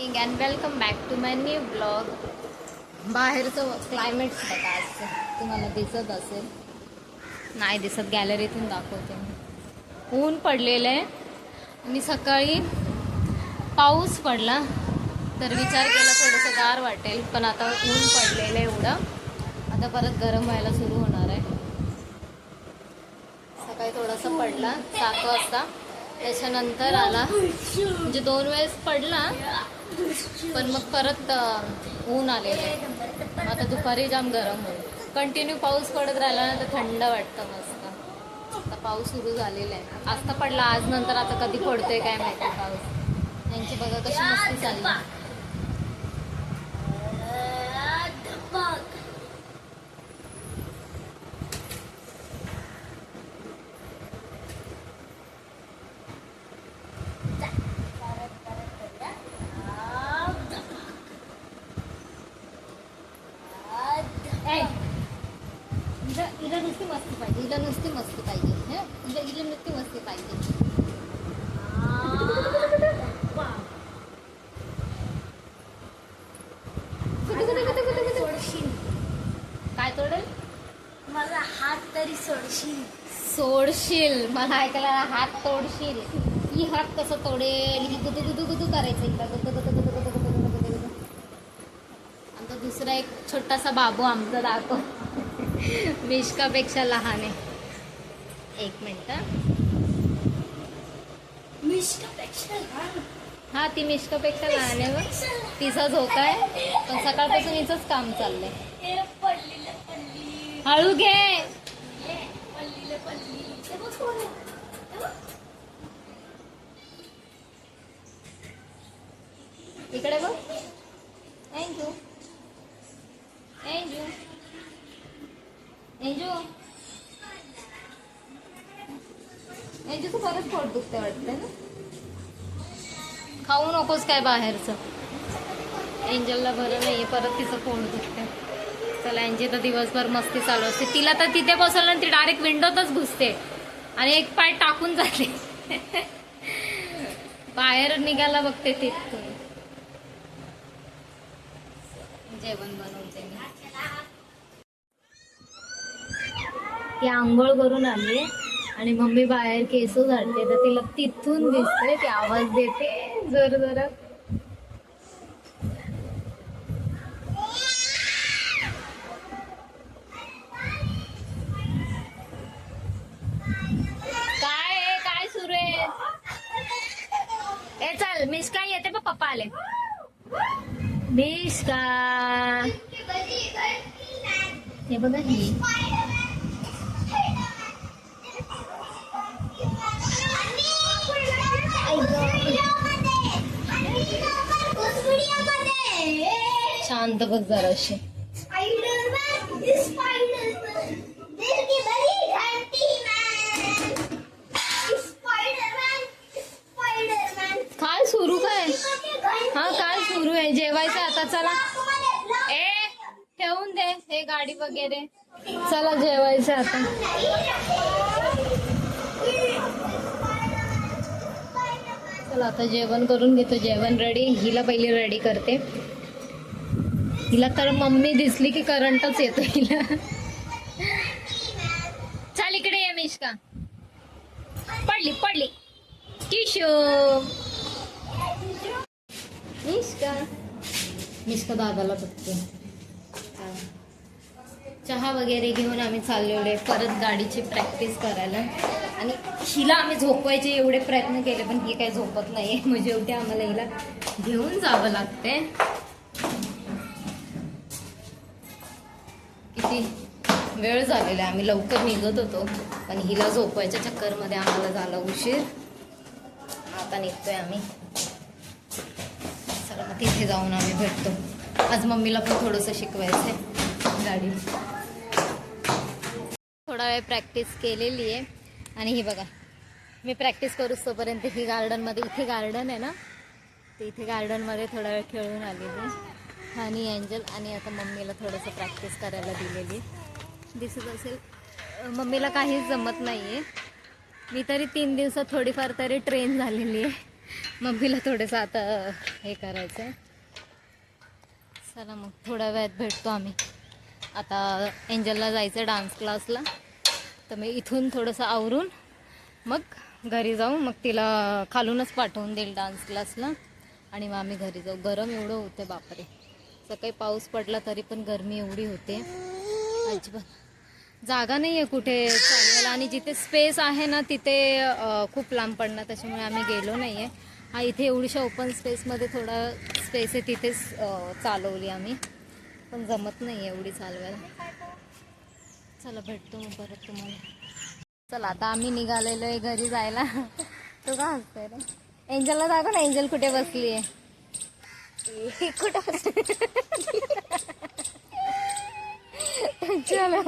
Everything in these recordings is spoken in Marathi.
And welcome back to my new blog बाहेरचं क्लायमेट बघा आजचं तुम्हाला दिसत असेल. नाही दिसत गॅलरीतून दाखवते मी. ऊन पडलेलं आहे. आणि सकाळी पाऊस पडला. तर विचार केला थोडंसं गार वाटेल पण आता ऊन पडलेलं आहे एवढं. आता परत गरम व्हायला सुरू होणार आहे. सकाळी थोडासा पडला सात वाजता. त्याच्यानंतर आला. म्हणजे दोन वेळेस पडला. पण मग परत ऊन आलेलं आहे. आता दुपारी जाम गरम होईल कंटिन्यू पाऊस पडत राहिला ना तर थंड वाटतं मस्त. आता पाऊस सुरू झालेला आहे. आज तर पडला आज नंतर आता कधी पडतोय काय माहिती पाऊस. यांची बघा कशी मस्ती चालली ए, हिला हिला नुसती हिला नुसती मस्ती पाहिजे. हं? हिला हिला नुसती मस्ती पाहिजे. कुठे, कुठे, कुठे, कुठे, कुठे? सोडशील. काय तोडेल? माझा हात तरी सोडशील. सोडशील. मला ऐकायला हात तोडशील. ही हात कसं तोडेल? ही गुदू गुदू गुदू करायचं हिला गुदू गुदू गुदू गुदू गुदू गुदू गुदू गुदू. आमचा दुसरा एक छोटासा बाबू आमचा दाखव. मिश्कापेक्षा लहान आहे. एक मिनिट. हा ती मिश्कापेक्षा लहान आहे बघ. तिचा झोका आहे पण सकाळपासून हिचंच काम चाललंय. हळू घे. इकडे बघ. थँक्यू नकोस काय बाहेरचं. एंजलला बरं नाही परत तिचं पोट दुखते चला एंजी तर दिवसभर मस्ती चालू असते. तिला तर तिथे बसवलं आणि ती डायरेक्ट विंडोतच घुसते. आणि एक पाय टाकून जाते. बाहेर निघायला बघते तिथून जेवण बनवते ती आंघोळ करून आली आणि मम्मी बाहेर केसू झाडते तर तिला तिथून दिसते ती आवाज देते. जर जरा. काय आहे? काय सुरू आहे? ए चल मिस्का येते बघ पप्पा आले. मिस्का. हे बघा ही शांत बघ जराशी काय सुरू काय? हा काय सुरू आहे? जेवायचं आता चला. ए ठेवून दे. हे गाडी वगैरे. चला जेवायचं आता. चला आता जेवण करून घेतो. जेवण रेडी हिला पहिले रेडी करते. हिला तर मम्मी दिसली की करंटच येतो हिला चाल इकडे ये मिश्का. पडली पडली. किशो. मिश्का. मिश्का दादाला बघते. चहा वगैरे घेऊन आम्ही चाललेलो आहे परत गाडीची प्रॅक्टिस करायला. आणि हिला आम्ही झोपवायचे एवढे प्रयत्न केले पण ही काही झोपत नाही म्हणजे शेवटी आम्हाला हिला घेऊन जावं लागते किती वेळ झालेला आहे. आम्ही लवकर निघत होतो. पण हिला झोपायच्या चक्करमध्ये आम्हाला झाला उशीर. आता निघतोय आम्ही. चला मग तिथे जाऊन आम्ही भेटतो. आज मम्मीला पण थोडंसं शिकवायचं आहे गाडी थोडा वेळ प्रॅक्टिस केलेली आहे. आणि ही बघा मी प्रॅक्टिस करूच तोपर्यंत ही गार्डनमध्ये इथे गार्डन आहे ना? ते इथे गार्डनमध्ये थोडा वेळ खेळून आलेली आणि एंजल आणि आता मम्मीला थोडंसं प्रॅक्टिस करायला दिलेली. दिसत असेल. मम्मीला काहीच जमत नाही आहे मी तरी तीन दिवसात थोडीफार तरी ट्रेन झालेली आहे मम्मीला थोडंसं आता हे करायचं आहे चला मग थोड्या वेळात भेटतो आम्ही. आता एंजलला जायचं डान्स क्लासला तर मी इथून थोडंसं आवरून मग घरी जाऊ. मग तिला खालूनच पाठवून देईल डान्स क्लासला आणि मग आम्ही घरी जाऊ. गरम एवढं होते बापरे. सकाळी पाऊस पडला तरी पण गरमी एवढी होते. अजिबात. जागा नाही आहे कुठे चालवायला आणि जिथे स्पेस आहे ना तिथे खूप लांब पडणार त्याच्यामुळे आम्ही गेलो नाही आहे हा इथे एवढीशा ओपन स्पेसमध्ये थोडा स्पेस आहे तिथेच चालवली आम्ही. पण जमत नाही एवढी चालवायला. चला भेटतो मग परत तुम्हाला. चला आता आम्ही निघालेलो आहे घरी जायला. तू का हसतोय रे? एंजलला दाखव ना एंजल कुठे बसली आहे चलो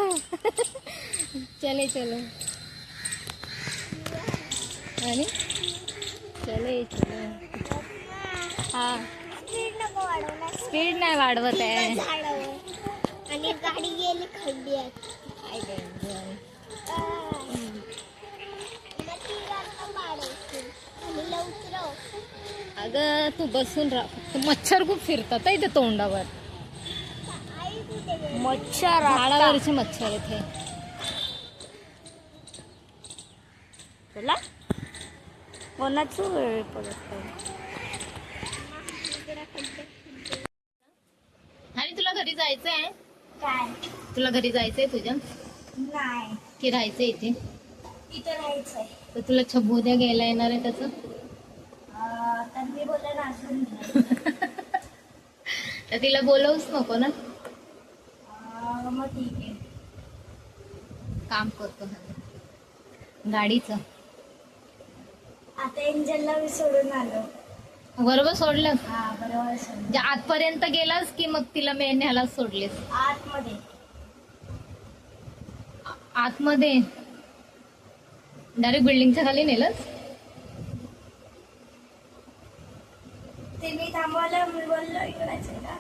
चले. चलो आणि? चले चलो. हा. स्पीड नाही वाढवत आहे. आणि गाडी गेली खड्ड्यात काय टेन्शन. मग ती आता वाढवशील आणि लवकर अगं तू बसून राह. मच्छर खूप फिरतात इथे तोंडावर? मच्छर झाडावरचे मच्छर इथे. तुला कोणाचं वेळ पडत आणि तुला घरी जायचंय? काय? तुला घरी जायचंय तुझ्या? नाही. की राहायचंय इथे? इथं राहायचंय. तर तुला छबू उद्या घ्यायला येणार आहे त्याचं? तर मी बोलले ना अजून तर तिला बोलवूच नको ना? मग ठीक आहे. काम करतो गाडीचं. आता एंजलला मी सोडून आलो. बरोबर सोडलं? हा बरोबर म्हणजे आतपर्यंत गेलास की मग तिला मेन्याला सोडलेस? आतमध्ये. आतमध्ये. डायरेक्ट बिल्डिंगच्या खाली नेलंस? ते मी थांबवलं मी बोललो इकडेच आहे का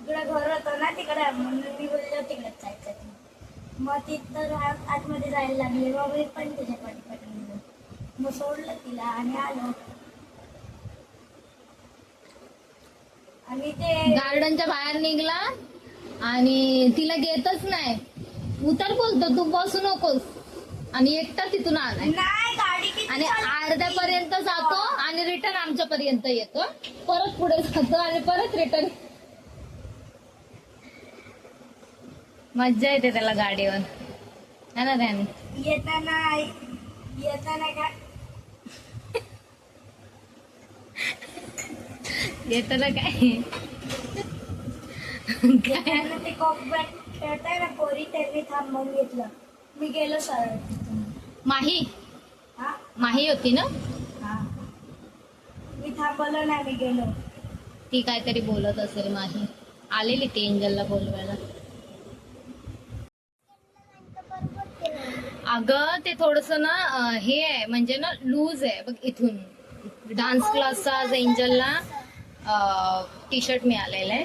इकडं घर होतं ना तिकडे म्हणून मी बोललो तिकडेच जायचं मग तिथं आतमध्ये जायला लागले. मग मी पण तिच्या पाठीपाठी मग सोडलं तिला आणि आलो. आणि ते गार्डनच्या बाहेर निघला आणि तिला घेतच नाही. उतर बोलतो तू बसू नकोस. आणि एकटा तिथून आलाय. नाही गाडी किती आणि? अर्ध्यापर्यंत जातो आणि रिटर्न आमच्या पर्यंत येतो. परत पुढे जातो आणि परत रिटर्न मज्जा येते त्याला गाडीवर. है ना त्याने? येताना येताना काय येताना काय? येताना ते कॉकबॅट खेळताय ना पोरी त्यांनी थांबवून घेतलं. मी गेलो सरळ. माही. हा? माही होती ना? हा. मी थांबवलो नाही मी गेलो. ती काहीतरी बोलत असेल माही. आलेली ती एंजलला बोलवायला. अगं ते थोडस ना अं, हे आहे म्हणजे ना लूज आहे बघ इथून. डान्स क्लासचा आज एंजलला टी शर्ट मिळालेला आहे.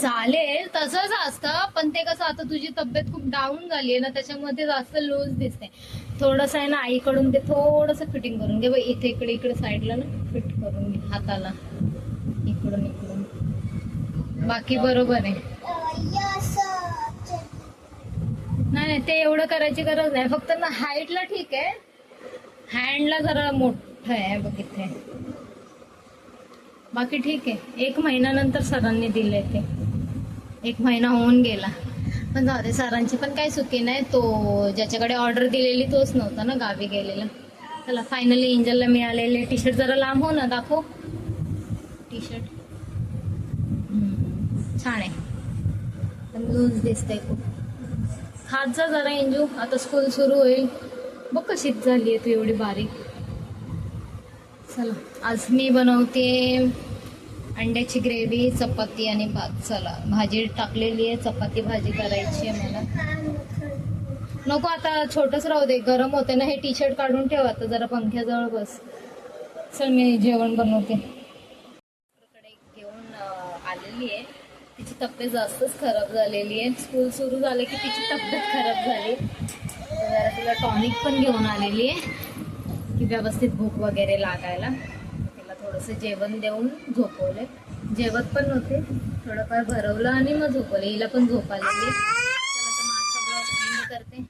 चालेल तसंच असतं. पण ते कसं आता तुझी तब्येत खूप डाऊन झाली आहे ना त्याच्यामध्ये जास्त लूज दिसते. थोडस आहे ना आईकडून ते थोडस फिटिंग करून घे. इथे इकडे इकडे साईडला ना फिट करून घे हाताला. इकडून इकडून. बाकी बरोबर आहे. नाही नाही ते एवढं करायची गरज नाही. फक्त ना हाईटला ठीक आहे. हँडला जरा मोठं आहे बघ इथे. बाकी ठीक आहे. एक महिन्यानंतर सरांनी दिले ते. एक महिना होऊन गेला. पण जाऊ दे सरांची पण काही चुकी नाही. तो ज्याच्याकडे ऑर्डर दिलेली तोच नव्हता ना गावी गेलेला. चला फायनली एंजलला मिळालेले टी शर्ट जरा लांब हो ना दाखव. टी शर्ट छान आहे. पण लूज दिसतंय खूप. खात जा जरा एंजू आता स्कूल सुरू होईल. बघ कशी झाली आहे तू एवढी बारीक. चला आज मी बनवते अंड्याची ग्रेव्ही चपाती आणि भात. चला भाजी टाकलेली आहे. चपाती भाजी करायची आहे मला. नको आता छोटंच राहू दे. गरम होते ना हे टी शर्ट काढून ठेव आता. जरा पंख्याजवळ बस. चल मी जेवण बनवते. घेऊन आलेली आहे. तिची तब्येत जास्तच खराब झालेली आहे. स्कूल सुरू झालं की तिची तब्येत खराब झाली. जरा तिला टॉनिक पण घेऊन आलेली आहे. की व्यवस्थित भूक वगैरे लागायला. थोडंसं जेवण देऊन झोपवले. जेवत पण नव्हते. थोडंफार भरवलं आणि मग झोपवलं. हिला पण झोप आलेली चला तर मग ब्लॉग एंड करते.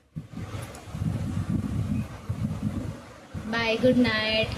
Bye good night